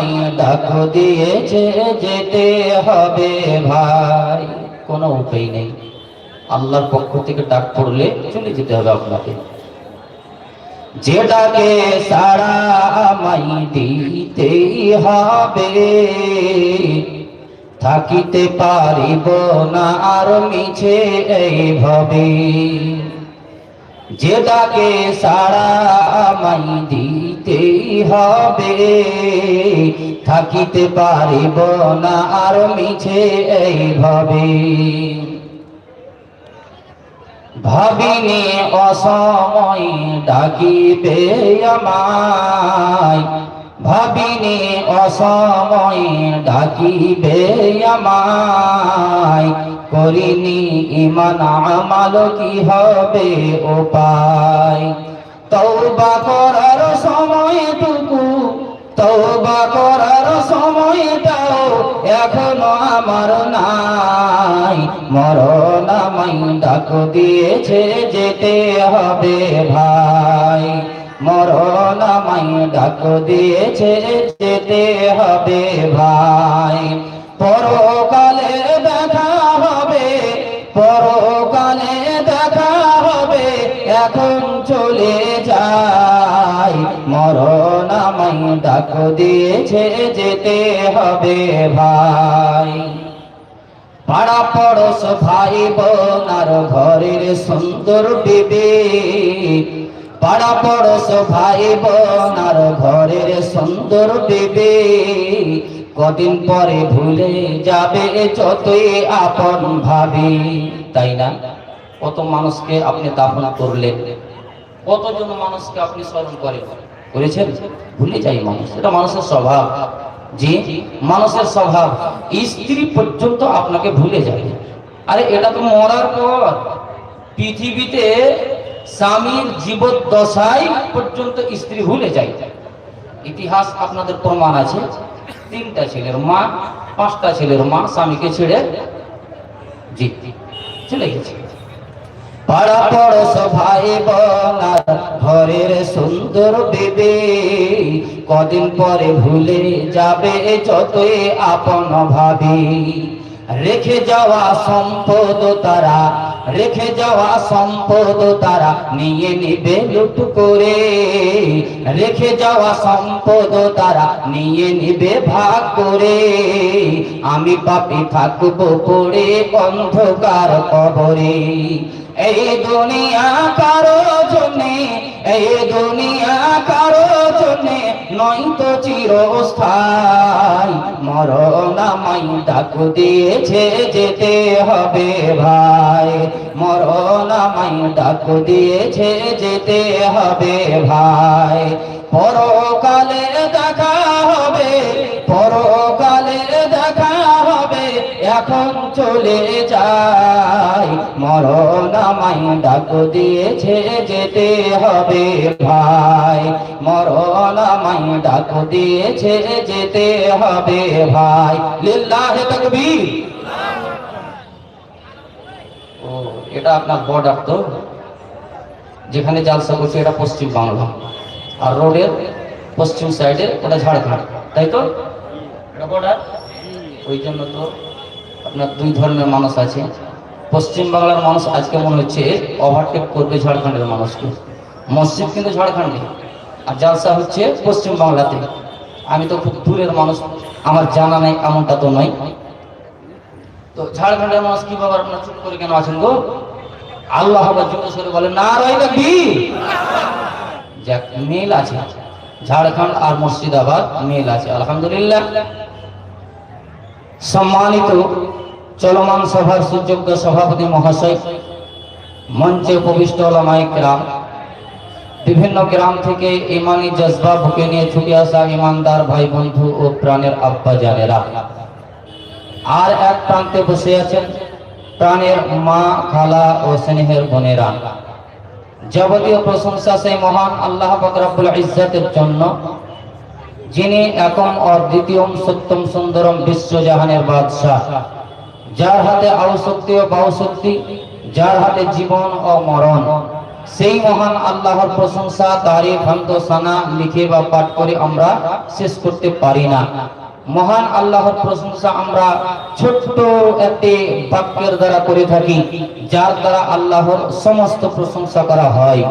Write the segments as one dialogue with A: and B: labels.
A: আমায় ডাক দিয়েছে যেতে হবে ভাই। কোনো উপায় নেই। আল্লাহর পক্ষ থেকে ডাক পড়লে চলে যেতে হবে আপনাকে। যেটাকে সারা আমায় দিতেই হবে। থাকিতে পারিব না আর মিছে এইভাবে। যেটাকে সারা আমায় দিতেই হবে। থাকিতে পারিব না আর মিছে এইভাবে ভাবিনি অসময় ডাকিবে আমায়। ভাবিনি অসময় ডাকিবে আমায়। করিনি ইমান, আমাল কি হবে উপায়? তৌবা করার সময়টুকু তৌবা করার সময়টাও এখনও আমার নাই। মরণ আমায় ডাক দিয়েছে যেতে হবে ভাই। মরণ আমায় ডাক দিয়েছে যেতে হবে ভাই। পরকালে দেখা ডাক দিয়েছে যেতে হবে ভাই। পাড়া পড়োশ ভাই বোন আর ঘরের সুন্দর বিবি। পাড়া পড়োশ ভাই বোন আর ঘরের সুন্দর বিবি। কদিন পরে ভুলে যাবে যতই আপন ভাবি। তাই না? কত মানুষকে আপনি দাফনা করলেন, কতজন মানুষকে আপনি স্মরণ করে করেছেন? ভুলে যাই মানুষ। এটা মানুষের স্বভাব। যে মানুষের স্বভাব স্ত্রী পর্যন্ত আপনাকে ভুলে যায়। আরে, এটা তো মরার পর। পৃথিবীতে স্বামীর জীবদ্দশায় পর্যন্ত স্ত্রী ভুলে যায়। ইতিহাস আপনাদের প্রমাণ আছে। তিনটা ছেলের মা, পাঁচটা ছেলের মা স্বামীকে ছেড়ে জি চলে গেছে। পাড়া পড়োশ ভাই বোনার ঘরের সুন্দর বেবে, কদিন পরে ভুলে যাবে যতই আপন ভাবি। রেখে যাওয়া সম্পদ তারা, রেখে যাওয়া সম্পদ তারা নিয়ে নিবে লুট করে। রেখে যাওয়া সম্পদ তারা নিয়ে নিবে ভাগ করে। আমি পাপি থাকব পড়ে অন্ধকার কবরে। এই দুনিয়া কারও জন্যে, এই দুনিয়া কারও জন্যে নয় তো চিরস্থায়ী। মরণ ডাক দিয়েছে যেতে হবে ভাই। মরণ আমায় ডাক দিয়েছে যেতে হবে ভাই। পরকালে দেখা হবে পরকালে দেখা হবে, এখন চলে যায়। মরণ ডাক দিয়েছে যেতে হবে ভাই। মরণ আমায় ডাক দিয়েছে যেতে হবে ভাই। লিল্লাহ তাকবীর। ও, এটা আপনার বর্ডার তো। যেখানে জালসা করছে এটা পশ্চিম বাংলা। আর রোডের পশ্চিম সাইডে ওটা ঝাড়খণ্ড তাই তো? বর্ডার? ওই জন্য তো আপনার দুই ধরনের মানুষ আছে। পশ্চিম বাংলার মানুষ আজকে মনে হচ্ছে ওভারটেক করবে ঝাড়খণ্ডের মানুষকে। মসজিদ কিন্তু ঝাড়খণ্ডে, আর জালসা হচ্ছে পশ্চিম বাংলাতে আমি তো খুব দূরের মানুষ, আমার জানা নাই, এমনটা তো নয়। তো ঝাড়খণ্ডের মানুষ কি বাবার আপনার চুপ করে কেন আছেন গো? আল্লাহ আবার সরে বলে না রয় কি যাক, মিল আছে। ঝাড়খণ্ড আর মুর্শিদাবাদ মিল আছে, আলহামদুলিল্লাহ। সম্মানিত চলমান সভার সুযোগ্য সভাপতি মহাশয়, মঞ্চে উপবিষ্ট ওলামায়ে কেরাম বিভিন্ন গ্রাম থেকে ইমানি জজবা বুকে নিয়ে ছুটে আসা ইমানদার ভাই বন্ধু ও প্রাণের আব্বা জানেরা। আর এক প্রান্তে বসে আছেন প্রাণের মা, খালা ও স্নেহের বোনেরা। যাবতীয় প্রশংসা সেই মহান আল্লাহ বকরাবুল ইজ্জাতের জন্য, যিনি একম অদ্বিতীয় সত্যম সুন্দরম বিশ্বজাহানের বাদশাহ। যার হাতে আউশক্তি ও বাউশক্তি যার হাতে জীবন ও মরণ। সেই মহান আল্লাহর প্রশংসা তারিফ হামদ সানা লিখে বা পাঠ করে আমরা শেষ করতে পারি না। মহান আল্লাহর প্রশংসা আমরা ছোট্ট একটি বাক্যের দ্বারা করে থাকি, যার দ্বারা আল্লাহর সমস্ত প্রশংসা করা হয়।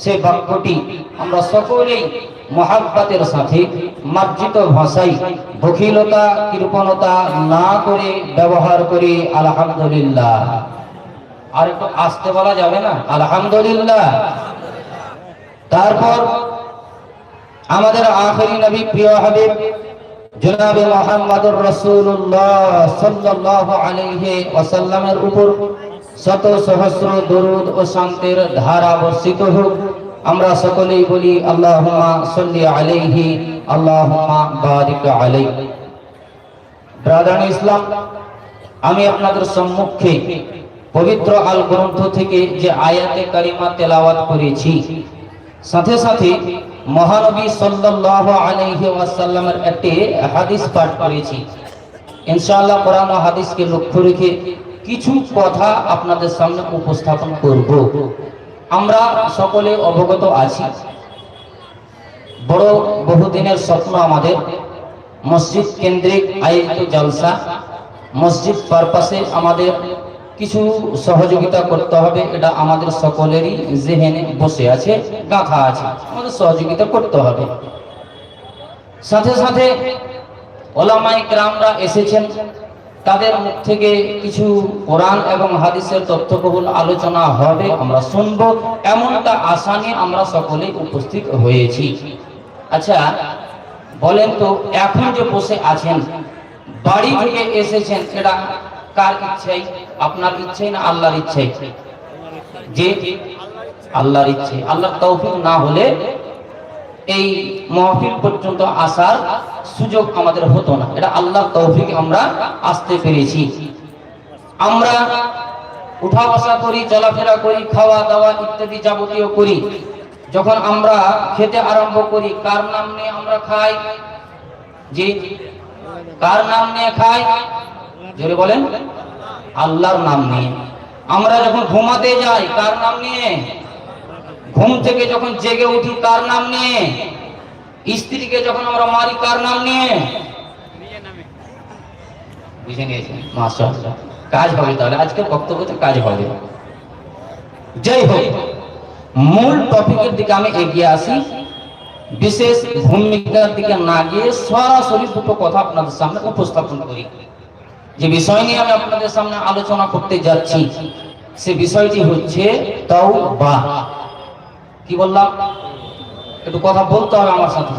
A: সে বাক্যটি আমরা সকলেই মহাব্বাতের সাথে মার্জিত ভাষায় বখিলতা, কৃপণতা না করে ব্যবহার করে আলহামদুলিল্লাহ। আর একটু আসতে বলা যাবে না? আলহামদুলিল্লাহ। তারপর আমাদের আখেরি নবী প্রিয় হাবিব, জনাবে মোহাম্মদুর রাসূলুল্লাহ সাল্লাল্লাহু আলাইহি ওয়াসাল্লামের উপর শত সহস্র দরুদ ও শান্তির ধারা বর্ষিত হোক। আমরা সকলেই বলি, আল্লাহুম্মা সাল্লি আলাইহি, আল্লাহুম্মা বারিক আলাইহি। ব্রাদার ইসলাম, আমি আপনাদের সম্মুখে পবিত্র আল গ্রন্থ থেকে যে আয়াতে কারিমা তেলাওয়াত করেছি, সাথে সাথে মহানবী সাল্লাল্লাহু আলাইহি ওয়াসাল্লামের একটি হাদিস পাঠ করেছি। ইনশাআল্লাহ কোরআন ও হাদিসকে লক্ষ্য রেখে কিছু কথা আপনাদের সামনে উপস্থাপন করব। আমরা সকলে অবগত আছি। বড় বহুদিনের স্বপ্ন আমাদের, মসজিদ কেন্দ্রিক আয়োজিত জলসা, মসজিদ পারপাসে আমাদের কিছু সহযোগিতা করতে হবে, এটা আমাদের সকলেরই জেহেনে বসে আছে, গাঁথা আছে, আমাদের সহযোগিতা করতে হবে। সাথে সাথে ওলামাই গ্রামরা এসেছেন তাদের মুখ থেকে কিছু কোরআন এবং হাদিসের তথ্যবহুল আলোচনা হবে, আমরা শুনব। এমনটা আশা নিয়ে আমরা সকলেই উপস্থিত হয়েছি। আচ্ছা বলেন তো, এখন যে বসে আছেন, বাড়ি থেকে এসেছেন সেটা কার ইচ্ছাই? আপনার ইচ্ছাই না আল্লাহর ইচ্ছাই? যে, আল্লাহর ইচ্ছে আল্লাহর তৌফিক না হলে এই মহফিল পর্যন্ত আসার সুযোগ আমাদের হতো না। এটা আল্লাহর তৌফিক আমরা আসতে পেরেছি। আমরা উঠা বসা করি, চলাফেরা করি, খাওয়া দাওয়া ইত্যাদি যাবতীয় করি। যখন আমরা খেতে আরম্ভ করি, কার নাম নিয়ে আমরা খাই? জি? কার নাম নিয়ে খাই? জোরে বলেন। আল্লাহর নাম নিয়ে। আমরা যখন ঘুমাতে যাই, কার নাম নিয়ে? ঘুম থেকে যখন জেগে উঠি, কার নাম নিয়ে? স্ত্রীকে যখন আমরা মারি, কার নাম নিয়ে? বুঝে নিয়েছেন? কাজ হবে তাহলে। আজকে বক্তব্যতে কাজ হবে। যাই হোক, মূল টপিকের দিকে আমি এগিয়ে আসি। বিশেষ ভূমিকার দিকে না গিয়ে সরাসরি দুটো কথা আপনাদের সামনে উপস্থাপন করি। যে বিষয় নিয়ে আমি আপনাদের সামনে আলোচনা করতে যাচ্ছি, সে বিষয়টি হচ্ছে তাওবা। কি বললাম? একটু কথা বলতে হবে আমার সাথে।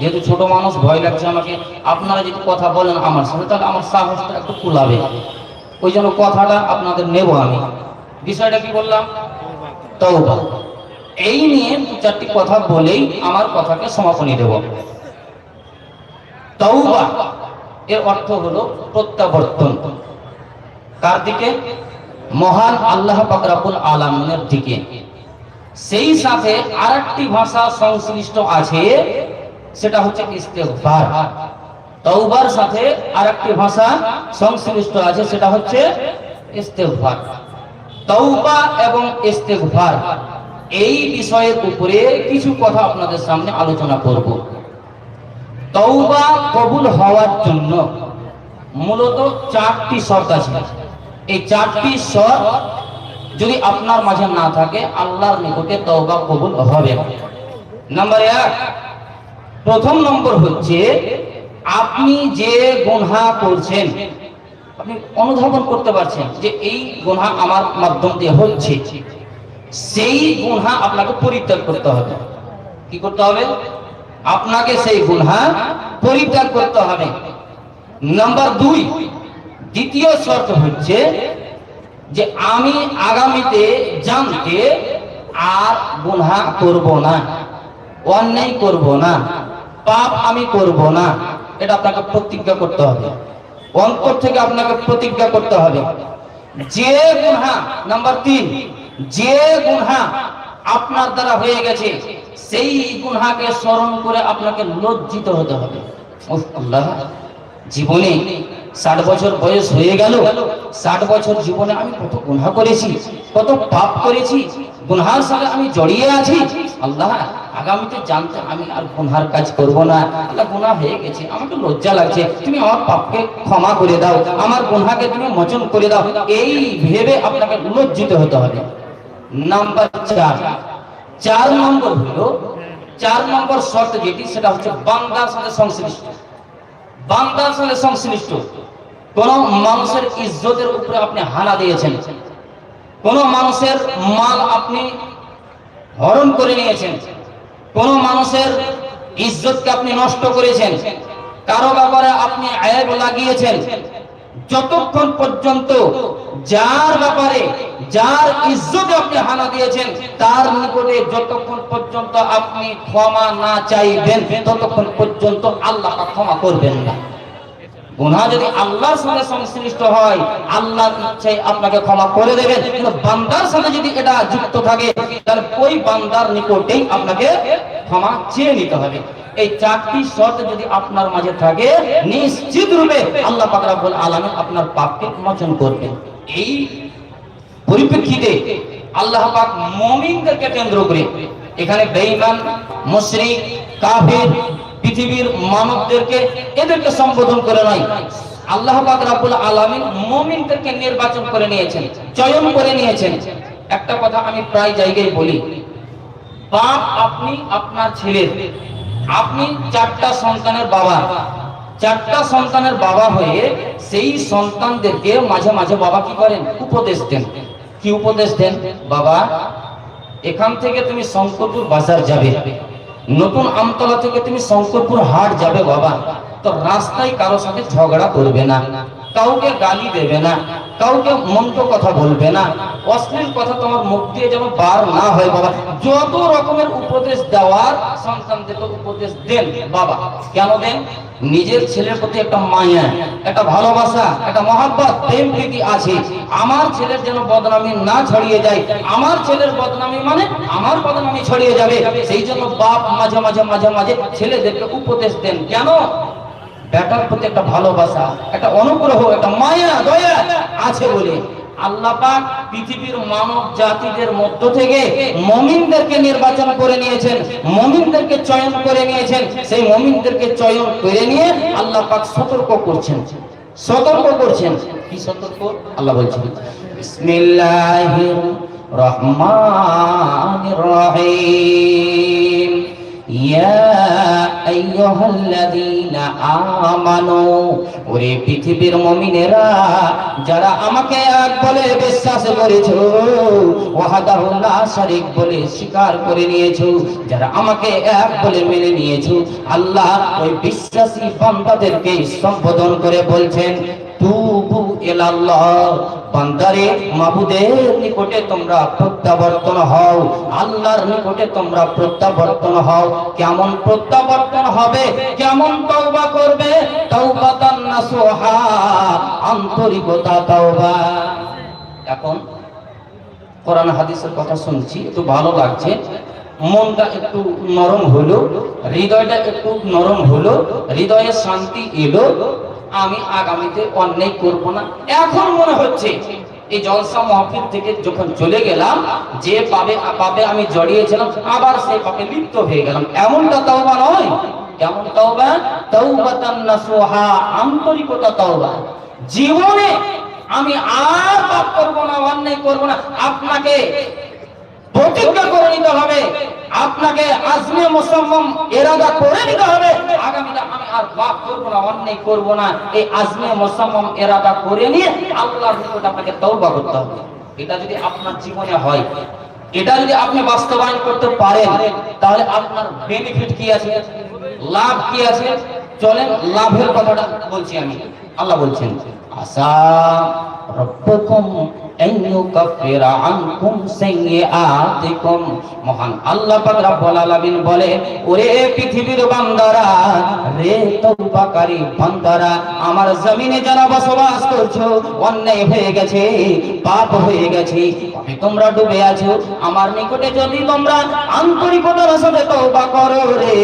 A: যেহেতু ছোট মানুষ, ভয় লাগছে আমাকে। আপনারা যদি কথা বলেন আমার সাথে, তাহলে আমার সাহসটা একটু কুলাবে। ওই জন্য কথাটা আপনাদের নেব আমি। বিষয়টা কি বললাম? তওবা। এই নিয়ে দু চারটি কথা বলেই আমার কথাকে সমাপনী দেব। তওবা, এর অর্থ হলো প্রত্যাবর্তন। কার দিকে? মহান আল্লাহ পাকরাবুল আলমিনের দিকে। সেই সাথে আরেকটি ভাষা সংশ্লিষ্ট আছে, সেটা হচ্ছে ইস্তেগফার। তওবার সাথে আরেকটি ভাষা সংশ্লিষ্ট আছে, সেটা হচ্ছে ইস্তেগফার। তওবা এবং ইস্তেগফার, এই বিষয়ের উপরে কিছু কথা আপনাদের সামনে আলোচনা করব। তওবা কবুল হওয়ার জন্য মূলত চারটি শর্ত আছে। এই চারটি শর্ত যদি আপনার মাঝে না থাকে, আল্লাহর নিকটে তওবা কবুল হবে। নাম্বার এক, প্রথম নম্বর হচ্ছে, আপনি যে গুনহা করছেন, আপনি অনুধাবন করতে পারছেন যে এই গুনহা আমার মাধ্যম দিয়ে হচ্ছে। সেই গুনহা আপনাকে পরিত্যাগ করতে হবে। কি করতে হবে? আপনাকে সেই গুনহা পরিত্যাগ করতে হবে। নাম্বার দুই, দ্বিতীয় শর্ত হচ্ছে যে আমি আগামীতে জানতে আর গুনহা করব না, অন্যায় করব না, পাপ আমি করব না, এটা আপনাকে প্রতিজ্ঞা করতে হবে। অন্তর থেকে আপনাকে প্রতিজ্ঞা করতে হবে। যে গুনহা, নাম্বার তিন, যে গুনহা আপনার দ্বারা হয়ে গেছে, সেই গুনহাকে স্মরণ করে আপনাকে লজ্জিত হতে হবে। আল্লাহ। জীবনে ষাট বছর বয়স হয়ে গেল। ষাট বছর জীবনে আমি কত গুনাহ করেছি, কত পাপ করেছি, গুনহার সাথে আমি জড়িয়ে আছি। আল্লাহ, আগামীতে জানতে আমি আর গুনহার কাজ করব না। আল্লাহ গুনা হয়ে গেছে, আমাকে লজ্জা লাগছে। তুমি আমার পাপকে ক্ষমা করে দাও, আমার গুনহাকে তুমি মোচন করে দাও। এই ভেবে আপনাকে লজ্জিত হতে হবে। নাম্বার চার। চার নম্বর হলো, চার নম্বর শর্ত যেটি, সেটা হচ্ছে বাংলার সাথে সংশ্লিষ্ট। বান্দার সঙ্গে সংশ্লিষ্ট। কোন মানুষের ইজ্জতের উপরে আপনি হানা দিয়েছেন। কোন মানুষের মাল আপনি হরণ করে নিয়েছেন। কোন মানুষের ইজ্জতকে আপনি নষ্ট করেছেন। কারও ব্যাপারে আপনি আয়াব লাগিয়েছেন। যতক্ষণ পর্যন্ত যার ব্যাপারে, যার ইজ্জতে আপনি হানা দিয়েছেন, তার নিকটে যতক্ষণ পর্যন্ত আপনি ক্ষমা না চাইবেন, ততক্ষণ পর্যন্ত আল্লাহ ক্ষমা করবেন না। যদি আল্লাহর সঙ্গে সংশ্লিষ্ট হয় ইচ্ছায় আপনাকে ক্ষমা করে দেবেন, কিন্তু বান্দার সাথে যদি এটা যুক্ত থাকে, তাহলে ওই বান্দার নিকটেই আপনাকে ক্ষমা চেয়ে নিতে হবে। এই চারটি শর্ত যদি আপনার মাঝে থাকে, নিশ্চিত রূপে আল্লাহ পাক রব্বুল আপনার পাপকে মোচন করবেন। এই পরিপ্রেক্ষিতে আল্লাহ পাক মুমিনদেরকে কেন্দ্র করে এখানে বেঈমান, মুশরিক, কাফির, পৃথিবীর মানবদেরকে এদেরকে সম্বোধন করে নয়, আল্লাহ পাক রাব্বুল আলামিন মুমিনদেরকে নির্বাচন করে নিয়েছেন, চয়ন করে নিয়েছেন। একটা কথা আমি প্রায় জায়গায় বলি বাপ আপনি আপনার ছেলের আপনি চারটা সন্তানের বাবা। চারটা সন্তানের বাবা হয়ে সেই সন্তানদেরকে মাঝে মাঝে বাবা কি করেন? উপদেশ দেন। কি উপদেশ দেন? বাবা, এখান থেকে তুমি শঙ্করপুর বাজার যাবে। নতুন আমতলা থেকে তুমি শঙ্করপুর হাট যাবে বাবা। তো রাস্তায় কারোর সাথে ঝগড়া করবে না। কাউকে গালি দেবে না। কাউকে মন্দ কথা বলবে না। অশ্লীল কথা তোমার মুখ দিয়ে যেন বার না হয় বাবা। যত রকমের উপদেশ দেওয়ার সন্তানদেরকে উপদেশ দেন বাবা। কেন দেন? নিজের ছেলের প্রতি একটা মায়া, একটা ভালোবাসা, একটা মহাব্বত, প্রেম প্রীতি আছে। আমার ছেলের যেন বদনামি না ছড়িয়ে যায়, আমার ছেলের বদনামি মানে আমার বদনামি ছড়িয়ে যাবে। সেই জন্য বাপ মাঝে মাঝে মাঝে মাঝে ছেলেদেরকে উপদেশ দেন। কেন? বেটার প্রতি একটা ভালোবাসা, একটা অনুগ্রহ, একটা মায়া আছে বলে আল্লাহ পাক পৃথিবীর মানব জাতিদের মধ্য থেকে মমিনদেরকে নির্বাচন করে নিয়েছেন, মমিনদেরকে চয়ন করে নিয়েছেন। সেই মমিনদেরকে চয়ন করে নিয়ে আল্লাহ পাক সতর্ক করছেন। সতর্ক করছেন। কি সতর্ক? আল্লাহ বলছেন, বিসমিল্লাহির রহমানির রহিম। ইয়া আইয়ুহাল্লাযীনা আমানু। ওরে পৃথিবীর মুমিনেরা, যারা আমাকে এক বলে বিশ্বাস করেছ, ওয়াহদাহু লা শারীক বলে স্বীকার করে নিয়েছো, যারা আমাকে এক বলে মেনে নিয়েছো, আল্লাহ ওই বিশ্বাসী বান্দাদেরকে সম্বোধন করে বলছেন, তুবু ইলাল্লাহ বান্দারে, মাবুদের নিকটে তোমরা প্রত্যাবর্তন হও, আল্লাহর নিকটে তোমরা প্রত্যাবর্তন হও। কেমন প্রত্যাবর্তন হবে? কেমন তওবা করবে? তওবাতান নাসুহা, আন্তরিকতা তওবা। এখন কোরআন হাদিসের কথা শুনছি, একটু ভালো লাগছে। মনটা একটু নরম হলো, হৃদয়টা একটু নরম হলো, হৃদয়ে শান্তি এলো। আমি আগামীতে অন্যায় করব না। এখন মনে হচ্ছে, এই জলসা মহফিল থেকে যখন চলে গেলাম, যে পাবে পাবে আমি জড়িয়েছিলাম, আবার সেই পাপে লিপ্ত হয়ে গেলাম। এমনটা তওবা নয়। কেমন তওবা? তওবাতান নাসুহা, আন্তরিকতা তওবা। জীবনে আমি আর পাপ করব না, অন্যায় করব না। আপনাকে প্রতিজ্ঞা করে নিতে হবে। আপনাকে আজমে মুসম্মম এরাদা করে নিতে হবে। আগামীতে আর পাপ করব না, অন্যায় করব না। এই আজমে মুসম্মম এরাদা করে নিয়ে আল্লাহর নিকট আপনাকে তওবা করতে হবে। এটা যদি আপনার জীবনে হয়, এটা যদি আপনি বাস্তবায়ন করতে পারেন, তাহলে আপনার বেনিফিট কি আছে? লাভ কি আছে? চলেন, লাভের কথাটা বলছি আমি। আল্লাহ বলছেন আসা রব্বকুম আমার জমিনে যারা বসবাস করছ, অন্যায় হয়ে গেছে, পাপ হয়ে গেছে তোমরা ডুবে আছো। আমার নিকটে যদি তোমরা আন্তরিকতার সাথে তওবা করো রে,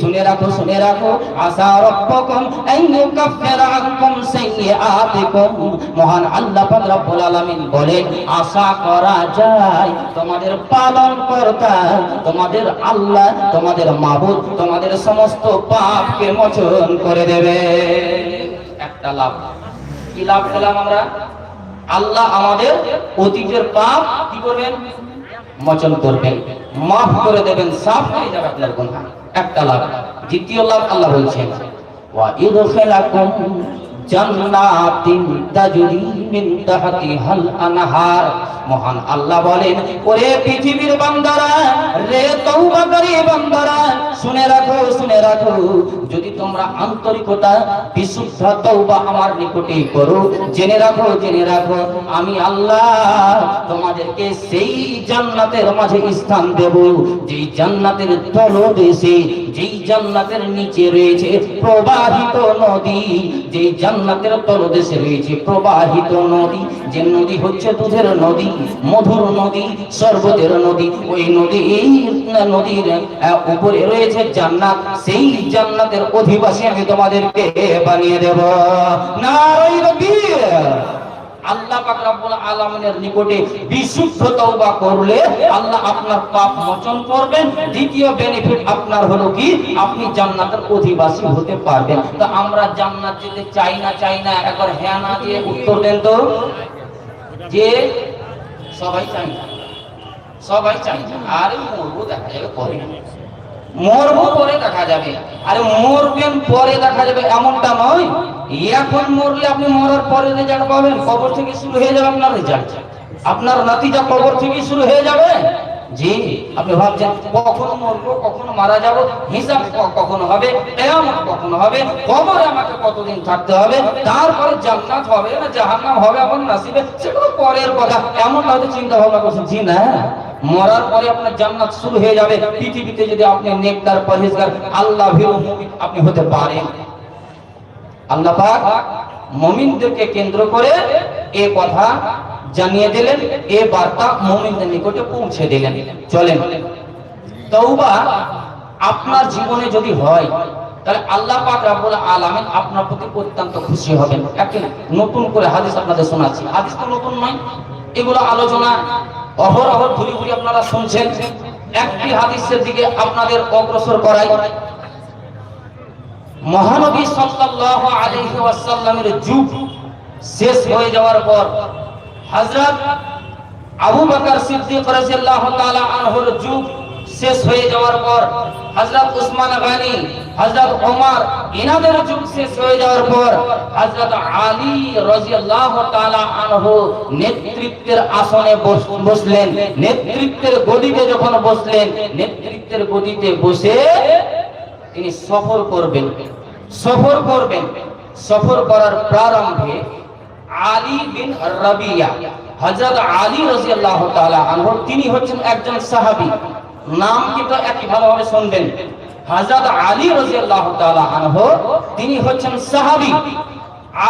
A: শুনে রাখো শুনে রাখো, আশা রব্বকুম আইয়ুকাফিরা আনকুম সাইয়্যাতিকুম। মহান আল্লাহ পাক রব্বুল বলেন আশা করা যায় তোমাদের পালন কর্তা, তোমাদের আল্লাহ, তোমাদের মাবুদ, তোমাদের সমস্ত পাপকে মোচন করে দেবে। একটা লাভ। কি লাভ পেলাম আমরা? আল্লাহ আমাদের অতীতের পাপ কি করবেন? মোচন করবেন। মাফ করে দেবেন, সাফ হয়ে যাবে আপনার গুনাহ। একটা লাভ। দ্বিতীয় লাভ আল্লাহ বলছেন, ওয়া ইদখিলাকুম মহান আল্লাহ বলেন, ওরে পৃথিবীর বান্দারা, রে তওবাকারী বান্দারা, শুনে রাখো শুনে রাখো, যদি তোমরা আন্তরিকতা, বিশুদ্ধ তওবা আমার নিকটে করো, জেনে রাখো জেনে রাখো, আমি আল্লাহ তোমাদেরকে সেই জান্নাতের মাঝে স্থান দেব, যেই জান্নাতের তলদেশে, যেই জান্নাতের নিচে রয়েছে প্রবাহিত নদী, যেই জান্নাতের তলদেশে রয়েছে প্রবাহিত নদী। যে নদী হচ্ছে দুধের নদী, মধুর নদী সর্বদের নদী। ওই নদী, এই নদীর উপরে রয়েছে জান্নাত। সেই জান্নাতের অধিবাসী আমি তোমাদেরকে বানিয়ে দেব। নারাই আল্লাহ পাক রব্বুল আলামিনের নিকটে বিশুদ্ধ তওবা করলে আল্লাহ আপনার পাপ মোচন করবেন। দ্বিতীয় বেনিফিট আপনার হলো কি? আপনি জান্নাতের অধিবাসী হতে পারবেন। তো আমরা জান্নাত যেতে চাই না চাই না, একবার হ্যাঁ না দিয়ে উত্তর দেন তো। যে সবাই চাই সবাই চাই না। আরে মরবো দেখা যাবে পরে। মরবো পরে দেখা যাবে। আরে মরবেন পরে দেখা যাবে এমনটা নয়। এখন মরলে আপনি মরার পরে রেজাল্ট পাবেন কবর থেকে শুরু হয়ে যাবে আপনার রেজাল্ট। আপনার নাতিজা কবর থেকে শুরু হয়ে যাবে। জি, আপনি ভাবছেন, কখনো মরবো, কখনো মারা যাব? হিসাব কখনো হবে? কেয়ামত কখনো হবে? কবরে আমাকে কতদিন থাকতে হবে? তারপরে জান্নাত হবে না জাহান্নাম হবে আমার নাসিবে? সেগুলো পরের কথা। এমন হয়তো চিন্তা ভাবনা করছেন, জি না। মরার পরে আপনার জান্নাত শুরু হয়ে যাবে। পৃথিবীতে যদি আপনি নেকদার পরহেজগার, আল্লাহ আপনি হতে পারেন। আল্লাহ মুমিনদেরকে কেন্দ্র করে এ কথা জানিয়ে দিলেন, এ বার্তা মুমিনদের নিকটে পৌঁছে দিলেন। চলেন। তওবা আপনার জীবনে যদি হয়, তাহলে আল্লাহ পাক রাব্বুল আলামিন আপনার প্রতি অত্যন্ত খুশি হবেন। একে নতুন করে হাদিস আপনাদের শোনাচ্ছি। হাদিস তো নতুন নয়, এগুলো আলোচনা অহরহ ঘুরি ঘুরি আপনারা শুনছেন। একটি হাদিসের দিকে আপনাদের অগ্রসর করাই। মহানবী সাল্লাল্লাহু আলাইহি ওয়াসাল্লামের যুগ শেষ হয়ে যাওয়ার পর হযরত আবু বকর সিদ্দিক রাদিয়াল্লাহু তাআলা আনহুর যুগ শেষ হয়ে যাওয়ার পর হযরত উসমান গনি, হযরত ওমর ইনাদের যুগ শেষ হয়ে যাওয়ার পর হযরত আলী রাদিয়াল্লাহু তাআলা আনহু নেতৃত্বের আসনে বস- বসলেন। নেতৃত্বের গদিতে যখন বসলেন, নেতৃত্বের গদিতে বসে তিনি সফর করবেন। সফর করবেন। সফর করার প্রারম্ভে আলী বিন রাবিয়া, হযরত আলী রাদিয়াল্লাহু তাআলা আনহু, তিনি হচ্ছেন একজন সাহাবী। নাম কিন্তু একই ভালোভাবে শুনবেন। হযরত আলী রাদিয়াল্লাহু তাআলা আনহু, তিনি হচ্ছেন সাহাবী।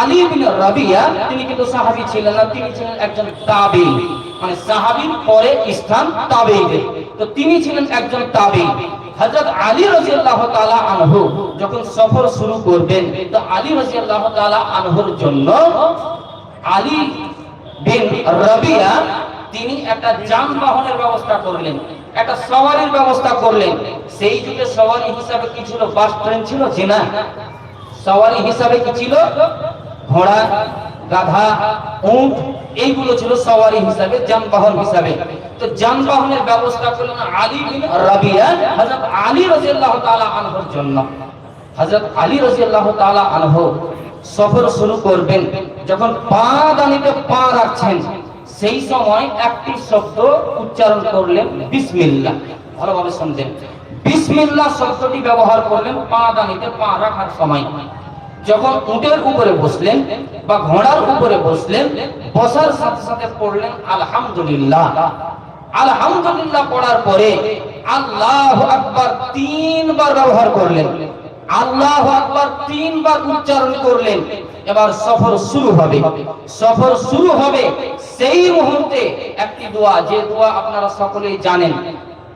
A: আলী বিন রাবিয়া, তিনি কিন্তু সাহাবী ছিলেন না, তিনি ছিলেন একজন তাবী মানে সাহাবীর পরে স্থান তাবেঈদের। তো তিনি ছিলেন একজন তাবী হযরত আলী রাদিয়াল্লাহু তাআলা আনহু যখন সফর শুরু করবেন, তো আলী রাদিয়াল্লাহু তাআলা আনহুর জন্য আলী বিন রাবিয়া তিনি একটা যানবাহনের ব্যবস্থা করলেন, একটা সওয়ারির ব্যবস্থা করলেন। সেই যুগে সওয়ারি হিসাবে কি ছিল? বাস ট্রেন ছিল? যে না। সওয়ারি হিসাবে কি ছিল? ঘোড়া গাধা, উট, এইগুলো ছিল সওয়ারি হিসাবে, যানবাহন হিসাবে। তো যানবাহনের ব্যবস্থা করলেন আলী বিন রাবিয়া, হযরত আলী রাদিয়াল্লাহু তাআলা আনহুর জন্য। হযরত আলী রাদিয়াল্লাহু তাআলা আনহু সফর শুরু করবেন, যখন পা দানিতে পা রাখছেন, সেই সময় একটি শব্দ উচ্চারণ করলেন, বিসমিল্লাহ। ভালোভাবে শুনতেন বিসমিল্লাহ শব্দটি ব্যবহার করলেন পা দানিতে পা রাখার সময়। যখন উটের উপরে বসলেন বা ঘোড়ার উপরে বসলেন, বসার সাথে সাথে পড়লেন, আলহামদুলিল্লাহ। আলহামদুলিল্লাহ পড়ার পরে আল্লাহ আকবার তিনবার ব্যবহার করলেন। আল্লাহ আকবার তিনবার উচ্চারণ করলেন। এবার সফর শুরু হবে। সফর শুরু হবে সেই মুহূর্তে একটি দোয়া, যে দোয়া আপনারা সকলেই জানেন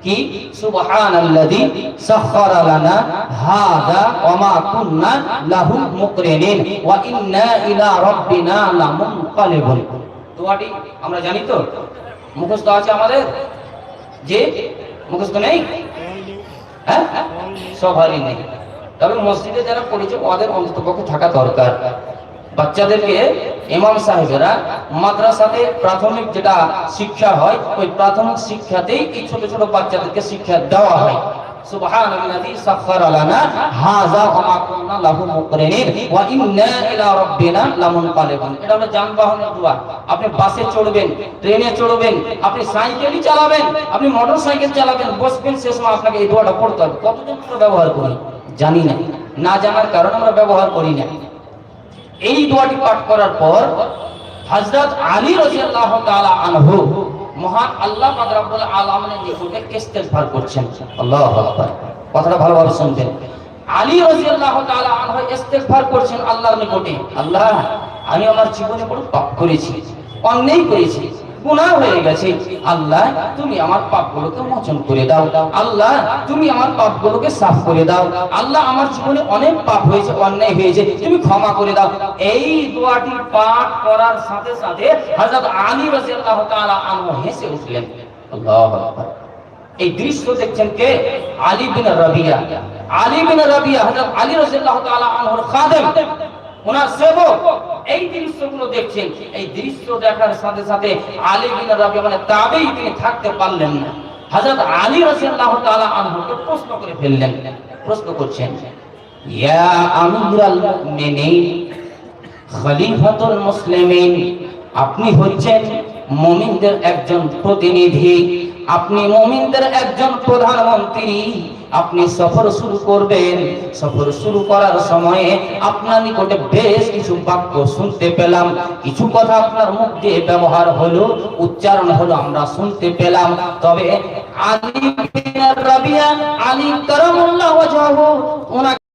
A: কি? সুবহানাল্লাযী সাখখারা লানা হাযা ওয়া মা লাহু মুকরিনিন ওয়া ইন্না ইলা রাব্বিনা লামুনকালিবুন। দোয়াটি আমরা জানি তো? মুখস্থ আছে আমাদের? যে? মুখস্থ নেই? হ্যাঁ? সবারই নেই। তবে মসজিদে যারা পড়েছে, ওদের অন্ততপক্ষে থাকা দরকার। বাচ্চাদেরকে ইমাম সাহেবেরা মাদ্রাসাতে প্রাথমিক যেটা শিক্ষা হয়, ওই প্রাথমিক শিক্ষাতেই এই ছোট ছোট বাচ্চাদেরকে শিক্ষা দেওয়া হয়। এটা আপনি বাসে চড়বেন, ট্রেনে চড়বেন, আপনি সাইকেলই চালাবেন, আপনি মোটর সাইকেল চালাবেন, বসবেন, সে সময় আপনাকে এই দোয়াটা পড়তে হবে। কতজন ব্যবহার করি? জানি না। না জানার কারণে আমরা ব্যবহার করি না। এই দোয়াটি পাঠ করার পর হজরত আলী রাদিয়াল্লাহু তাআলা আনহু মহান আল্লাহ পাক রব্বুল আলামিনের নিকটে ইস্তেগফার করছেন। আল্লাহু আকবার। কথাটা ভালোভাবে শুনবেন। আলী রাদিয়াল্লাহু তাআলা আনহু ইস্তেগফার করছেন আল্লাহর নিকটে। আল্লাহ, আমি আমার জীবনে বড় পাপ করেছি, অন্যায় করেছি। গুনাহ হয়ে গেছে। আল্লাহ, তুমি আমার পাপগুলোকে মোচন করে দাও। আল্লাহ, তুমি আমার পাপগুলোকে সাফ করে দাও। আল্লাহ, আমার জীবনে অনেক পাপ হয়েছে, অন্যায় হয়েছে, তুমি ক্ষমা করে দাও। এই দোয়াটি পাঠ করার সাথে সাথে হযরত আলী রাদিয়াল্লাহু তাআলা আনহু হেসে উঠলেন। আল্লাহু আকবার। এই দৃশ্য দেখছেন কে? আলী বিন রাবিয়া। আলী বিন রাবিয়া হযরত আলী রাদিয়াল্লাহু তাআলা আনহুর খাদেম। ওনার সেবক। এই দৃশ্যগুলো দেখছেন, এই দৃশ্য দেখার সাথে সাথে আলী বিন রাবি মানে তাবেই তিনি থাকতে পারলেন না। হযরত আলী রাদিয়াল্লাহু তাআলা আনহুকে প্রশ্ন করে ফেললেন, প্রশ্ন করছেন, ইয়া আমিরাল মুমিনিন, খলিফাতুল মুসলিমিন, আপনি হচ্ছেন মুমিনদের একজন প্রতিনিধি। আপনি মুমিনদের একজন প্রধানমন্ত্রী, আপনি সফর শুরু করবেন। সফর শুরু করার সময়ে আপনার নিকটে বেশ কিছু বাক্য শুনতে পেলাম। কিছু কথা আপনার মুখ দিয়ে ব্যবহার হলো, উচ্চারণ হলো, আমরা শুনতে পেলাম। তবে আলী রাবিয়া, আলী কারামুল্লাহ ওনাকে